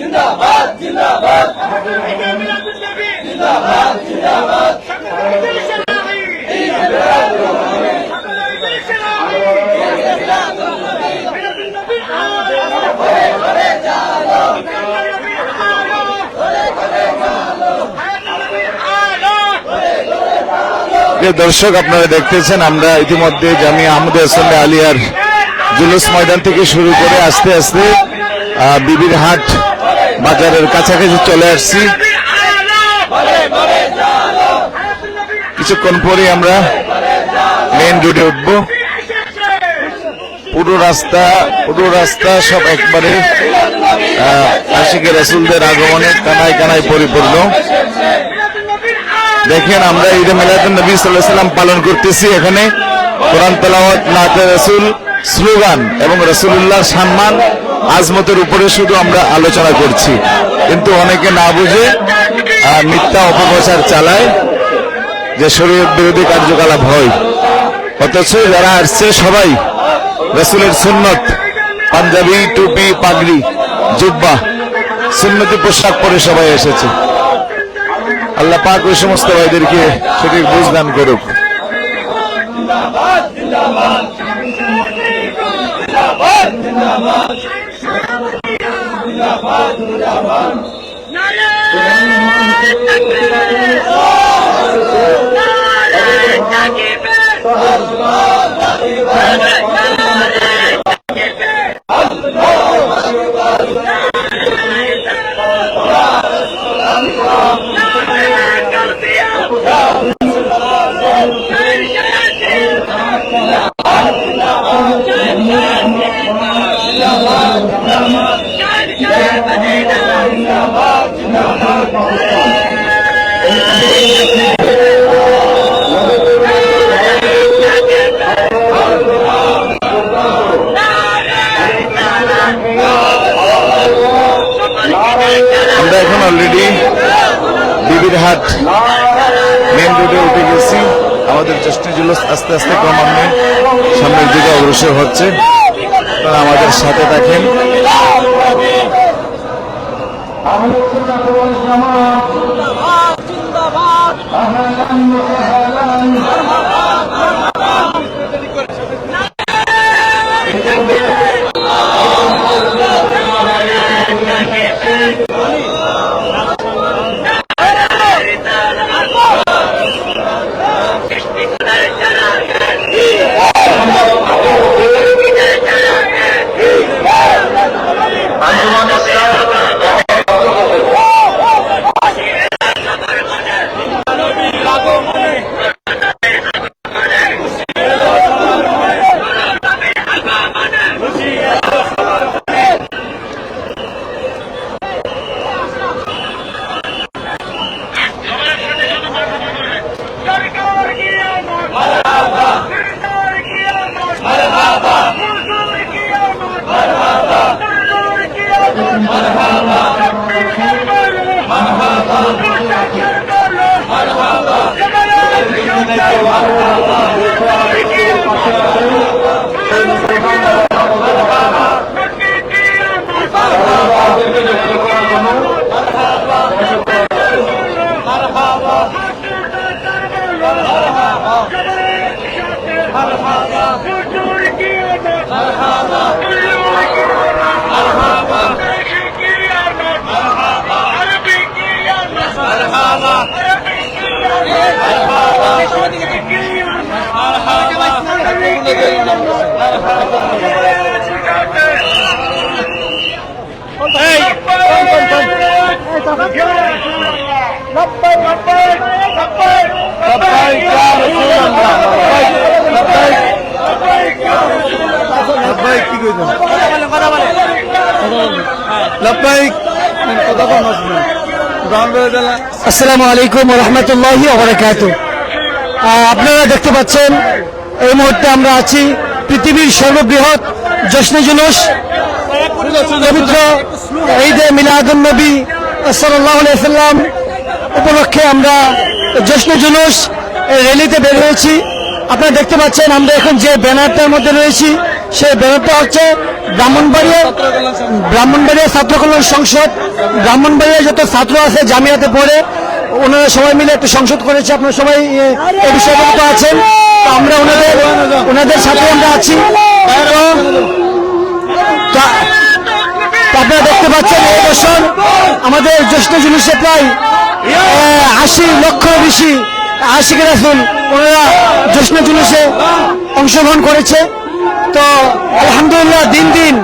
জিন্দাবাদ জিন্দাবাদ জিন্দাবাদ জিন্দাবাদ প্রিয় দর্শক, আপনারা দেখতেছেন, আমরা ইতিমধ্যে জামিয়া আহমদ হাসান আলিয়ার জুলুস ময়দান থেকে শুরু করে আস্তে আস্তে বিবির হাট বাজারের কাছাকাছি চলে আসছি। কিছুক্ষণ পরে আমরা মেইন রোডে উঠবো। পুরো রাস্তা পুরো রাস্তা সব একবারে আশিকের রাসুলদের আগমনে কানায় কানায় পরিপূর্ণ। দেখেন আমরা ঈদে মিলাদুন নবী সাল্লাম পালন করতেছি এখানে। কোরআন তেলাওয়াত নাতে রসুল, স্লোগান এবং রসুল্লাহ সম্মান আজমতের উপরে শুধু আমরা আলোচনা করছি। কিন্তু অনেকে না বুঝে মিথ্যা অপপ্রচার চালায় যে শরীর বিরোধী কার্যকলাপ হয়। অথচ যারা আসছে সবাই রসুলের সুন্নত, পাঞ্জাবি, টুপি, পাগড়ি, জুব্বা, সুন্নতি পোশাক পরে সবাই এসেছে। আল্লাহ পাক ওই সমস্ত ভাইদেরকে সঠিক বুঝ দান করুক। আমরা এখন অলরেডি বিবির হাট মেন রোডে উঠে গেছি। আমাদের জ্যেষ্ঠী জুলুস আস্তে আস্তে ক্রমান্বয়ে সামনের দিকে অগ্রসর হচ্ছে। আপনারা আমাদের সাথে থাকেন। الله আসসালামু আলাইকুম রহমতুল্লাহি ওবরাকাত আপনারা দেখতে পাচ্ছেন, এই মুহূর্তে আমরা আছি পৃথিবীর সর্ববৃহৎ জশ্নে জুলুস, পবিত্র ঈদে মিলাদুল নবী সাল্লাম উপলক্ষে আমরা জশ্নে জুলুস র্যালিতে বের হয়েছি। আপনারা দেখতে পাচ্ছেন আমরা এখন যে ব্যানারটার মধ্যে রয়েছি সেই ব্যানারটা হচ্ছে ব্রাহ্মণবাড়িয়া ব্রাহ্মণবাড়িয়া ছাত্র কল্যাণ সংসদ। ব্রাহ্মণবাড়িয়া যত ছাত্র আছে জামিয়াতে পড়ে ওনারা সবাই মিলে একটা সংসদ করেছে। আপনারা সবাই এ, বিষয়ে অবগত আছেন? আমরা ওনাদের ওনাদের সাথে আমরা আছি। আপনারা দেখতে পাচ্ছেন এই বছর আমাদের জ্যেষ্ঠ জিনিসে প্রায় আশি লক্ষ বেশি আশিক রাসুল, ওনারা জ্যেষ্ঠ জুলুসে অংশগ্রহণ করেছে। তো আলহামদুলিল্লাহ দিন দিন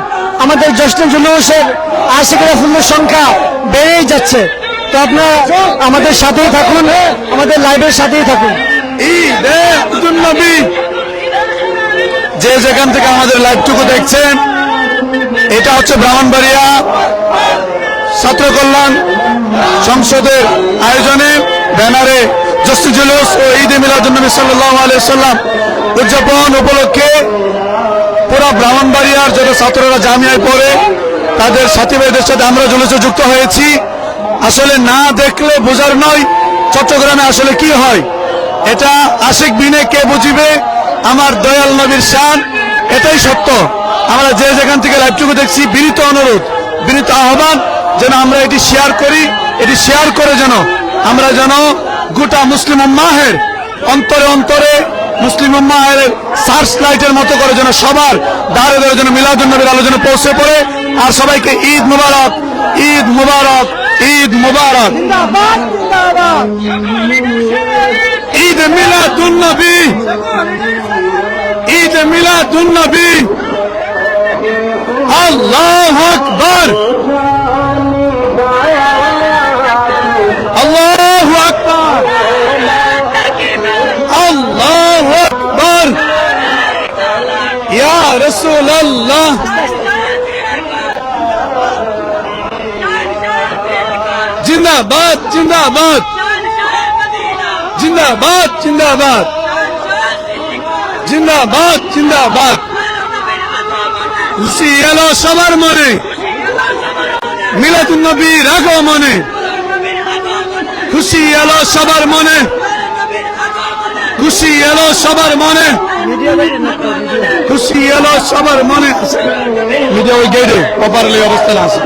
আমাদের জ্যেষ্ঠ জুলুসের আশিক রাসুলের সংখ্যা বেড়েই যাচ্ছে। তো আপনারা আমাদের সাথেই থাকুন, আমাদের লাইভের সাথেই থাকুন। যে যেখান থেকে আমাদের লাইভটুকু দেখছেন, এটা হচ্ছে ব্রাহ্মণবাড়িয়া ছাত্র কল্যাণ সংসদের আয়োজনে ব্যানারে জস্তি জুলুস ও ঈদ মিলাদুন্নবী সাল্লাহ আলিয়াল্লাম উদযাপন উপলক্ষে পুরো ব্রাহ্মণবাড়িয়ার যত ছাত্ররা জামিয়ায় পড়ে, তাদের সাথী ভাইদের সাথে আমরা জুলুসে যুক্ত হয়েছি। আসলে না দেখলে বোঝার নয়, চট্টগ্রামে আসলে কি হয়? এটা আশিক বিনে কে বুঝিবে? আমার দয়াল নবীর শান, এটাই সত্য। আমরা যে যেখান থেকে লাইভটুকু দেখছি, বিনীত অনুরোধ, বিনীত আহ্বান, যেন আমরা এটি শেয়ার করি, এটি শেয়ার করে যেন, আমরা যেন গোটা মুসলিম উম্মাহের অন্তরে অন্তরে মুসলিম উম্মাহের সার্চ লাইটের মতো করে যেন সবার দাঁড়ে দাঁড়ে যেন মিলাদুল নবীর আলোচনা পৌঁছে পড়ে। আর সবাইকে ঈদ মুবারক ঈদ মুবারক ঈদ মুবারক। ঈদ মিলাদুন নবী ঈদ মিলাদুন ইয়া রাসূলুল্লাহ। জিন্দাবাদ জিন্দাবাদ। জিন্দাবাদ জিন্দাবাদ। জিন্দাবাদ জিন্দাবাদ। খুশি এলো সবার মনে। মিলাদুন নবী রাখো মনে। খুশি এলো সবার মনে। খুশি এলো সবার মনে। খুশি এলো সবার মনে মিডিয়া ওই গেটে প্রপারলি অবস্থান আছে।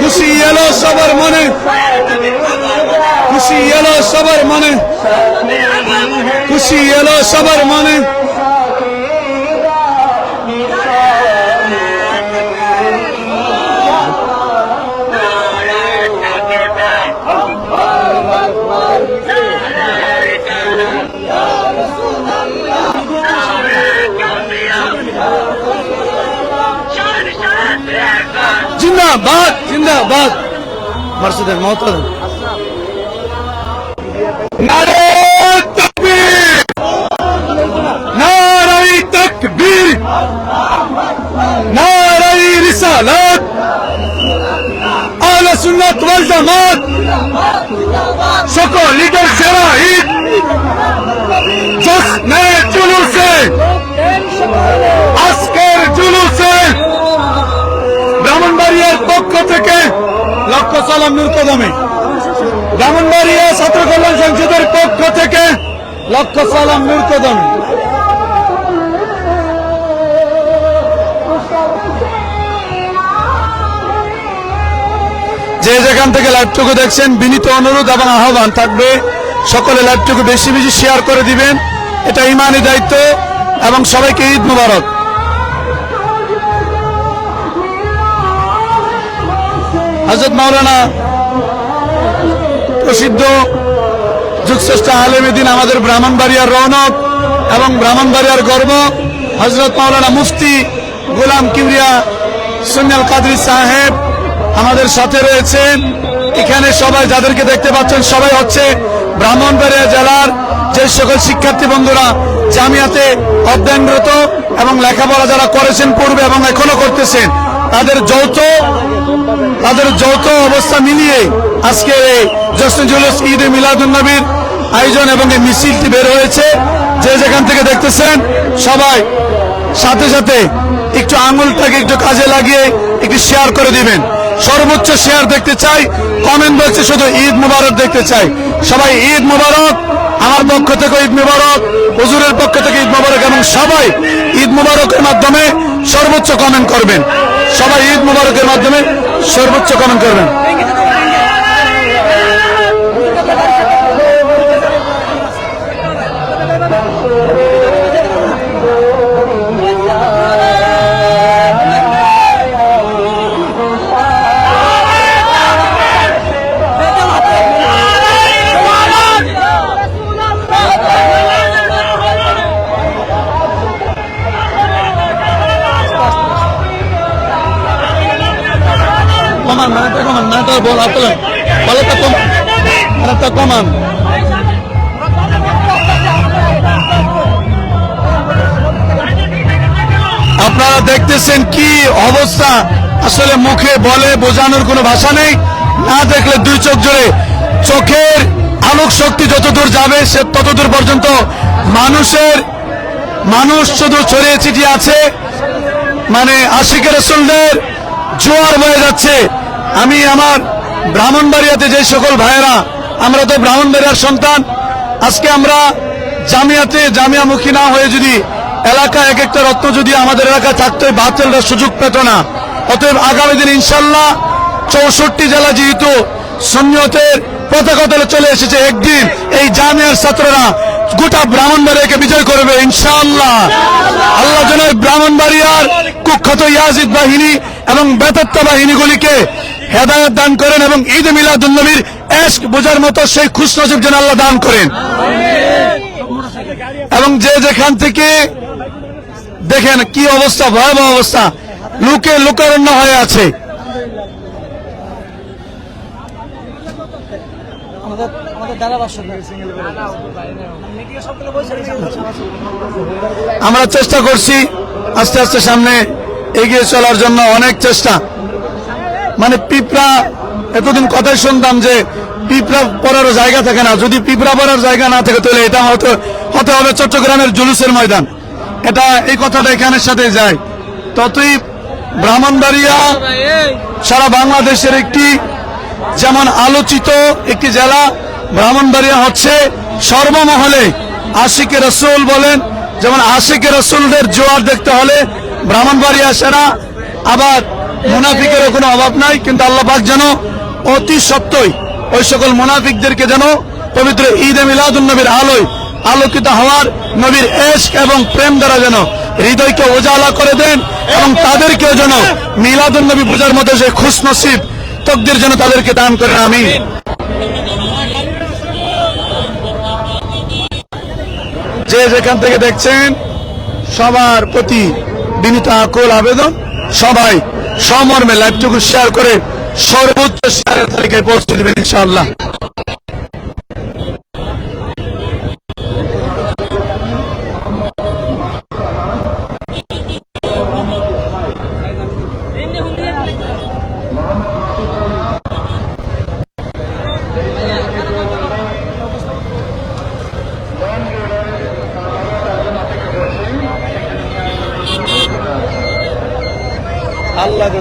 খুশি এলো সবার মনে। খুশি এলো সবার মনে। খুশি এলো সবার মনে। জিন্দাবাদ জিন্দাবাদ। নারে তকবীর, নারাই তকবীর, নারাই রিসালাত। আহলে সুন্নাত ওয়াল জামাত, সকল লিডার সেরা ঈদ। জশ্নে জুলুসে ব্রাহ্মণবাড়িয়ার পক্ষ থেকে লক্ষ সালাম নূর কদমে ব্রাহ্মণবাড়িয়া ছাত্র কল্যাণ সংসদের পক্ষ থেকে লক্ষ সালাম নূর কদমে যে যেখান থেকে লাইভটুকু দেখছেন, বিনীত অনুরোধ এবং আহ্বান থাকবে, সকলে লাইভটুকু বেশি বেশি শেয়ার করে দিবেন। এটা ইমানি দায়িত্ব এবং সবাইকে ঈদ মুবারক। হজরত মাওলানা প্রসিদ্ধ যুগশ্রেষ্ঠ আলেমেদিন আমাদের ব্রাহ্মণবাড়িয়ার রৌনক এবং ব্রাহ্মণবাড়িয়ার গর্ব হজরত মাওলানা মুফতি গোলাম কিবরিয়া সুনিয়াল কাদরি সাহেব আমাদের সাথে রয়েছেন। এখানে সবাই যাদেরকে দেখতে পাচ্ছেন সবাই হচ্ছে ব্রাহ্মণবাড়িয়া জেলার যে সকল শিক্ষার্থী বন্ধুরা জামিয়াতে অধ্যয়নরত এবং লেখাপড়া যারা করেছেন পূর্বে এবং এখনও করতেছেন। যৌথ, তাদের যৌথ অবস্থা মিলিয়ে আজকে এই জশ্ন জুলুস ঈদ এ মিলাদুন নবীর আয়োজন এবং এই মিছিলটি বের হয়েছে। যে যেখান থেকে দেখতেছেন, সবাই সাথে সাথে একটু আঙুলটাকে একটু কাজে লাগিয়ে একটু শেয়ার করে দিবেন। সর্বোচ্চ শেয়ার দেখতে চাই কমেন্ট বক্সে শুধু ঈদ মুবারক দেখতে চাই। সবাই ঈদ মুবারক আমার পক্ষ থেকে ঈদ মুবারক হুজুরের পক্ষ থেকে ঈদ মোবারক এবং সবাই ঈদ মুবারকের মাধ্যমে সর্বোচ্চ কমেন্ট করবেন। সবাই ঈদ মুবারকের মাধ্যমে সর্বোচ্চ কমেন্ট করবেন। বল আপনার বলটা কমান মানাটা কমান। আপনারা দেখতেছেন কি অবস্থা? আসলে মুখে বলে বোঝানোর কোনো ভাষা নেই। না দেখলে দুই চোখ জোরে চোখের আলোক শক্তি যতদূর যাবে, সে ততদূর পর্যন্ত মানুষের মানুষ শুধু ছড়িয়ে ছিটিয়ে আছে। মানে আশিকের রসুলদের জোয়ার বয়ে যাচ্ছে। আমি আমার ব্রাহ্মণবাড়িয়াতে যে সকল ভাইয়েরা, আমরা তো ব্রাহ্মণবাড়িয়ার সন্তান, আজকে আমরা জামিয়াতে জামিয়ামুখী না হয়ে যদি এলাকা এক একটা রত্ন যদি আমাদের এলাকায় থাকতো বাতিলরা সুযোগ পেত না। অতএব আগামী দিন ইনশাল্লাহ চৌষট্টি জেলা যেহেতু সন্ন্যতের পতাকা তলে চলে এসেছে, একদিন এই জামিয়ার ছাত্ররা গোটা ব্রাহ্মণবাড়িয়াকে বিজয় করবে ইনশাআল্লাহ। আল্লাহ এই ব্রাহ্মণবাড়িয়ার কুখ্যাত ইয়াজিদ বাহিনী এবং বেতত্তা বাহিনীগুলিকে হেদায়ত দান করেন এবং ঈদ মিলাদুল্নবীর এশক বোঝার মতো সেই খুশ নজিব যেন আল্লাহ দান করেন। এবং যে যেখান থেকে দেখেন কি অবস্থা ভয়াবহ অবস্থা লোকে লুকারণ্য হয়ে আছে। আমরা চেষ্টা করছি আস্তে আস্তে সামনে এগিয়ে চলার জন্য অনেক চেষ্টা। মানে পিঁপড়া, এতদিন কথাই শুনতাম যে পিঁপড়া পড়ারও জায়গা থাকে না। যদি পিঁপড়া পড়ার জায়গা না থাকে, তাহলে এটা হতে হতে হবে চট্টগ্রামের জুলুসের ময়দান। এটা, এই কথাটা এখানের সাথে যায়। ততই ব্রাহ্মণবাড়িয়া সারা বাংলাদেশের একটি যেমন আলোচিত একটি জেলা, ব্রাহ্মণবাড়িয়া হচ্ছে সর্বমহলে আশিকে রসুল বলেন। যেমন আশিকে রসুলদের জোয়ার দেখতে হলে ব্রাহ্মণবাড়িয়া সেরা, আবার মুনাফিকেরও কোনো অভাব নাই, কিন্তু আল্লাহ পাক যেন অতি সত্যই ওই সকল মুনাফিকদেরকে যেন পবিত্র ঈদ মিলাদুল নবীর আলোয় আলোকিত হওয়ার নবীর এশক এবং প্রেম দ্বারা যেন হৃদয়কে উজালা করে দেন এবং তাদেরকেও যেন মিলাদুল নবী পূজার মধ্যে যে খুশ নসিব তকদির যেন তাদেরকে দান করেন আমি যে যেখান থেকে দেখছেন, সবার প্রতি বিনীত আকুল আবেদন, সবাই সমর্মে লাইভটুকু শেয়ার করে সর্বোচ্চ শেয়ারের তালিকায় পৌঁছে দেবেন ইনশাআল্লাহ।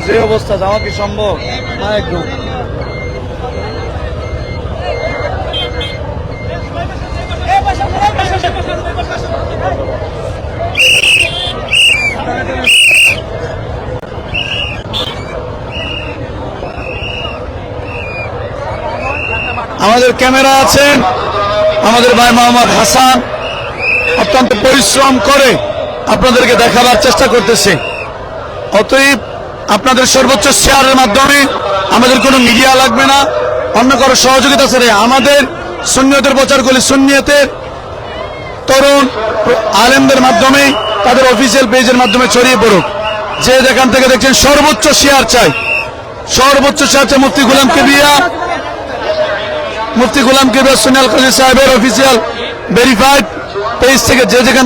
যে অবস্থা, যাওয়া কি সম্ভব? না, একদম। আমাদের ক্যামেরা আছেন আমাদের ভাই মোহাম্মদ হাসান। অত্যন্ত পরিশ্রম করে আপনাদেরকে দেখাবার চেষ্টা করতেছে। অতএব আপনাদের সর্বোচ্চ শেয়ারের মাধ্যমে আমাদের কোনো মিডিয়া লাগবে না, অন্য কারও সহযোগিতা ছেড়ে। আমাদের সুন্নিয়তের প্রচারগুলি সুন্নিয়তের তরুণ আলেমদের মাধ্যমে, তাদের অফিসিয়াল পেজের মাধ্যমে ছড়িয়ে পড়ুক। যে যেখান থেকে দেখছেন সর্বোচ্চ শেয়ার চাই। সর্বোচ্চ শেয়ার চাই মুফতি গুলাম কেবিয়া। মুফতি গুলাম কেবিয়া সুনিয়াল কাজী সাহেবের অফিসিয়াল ভেরিফাইড পেজ থেকে যে যেখান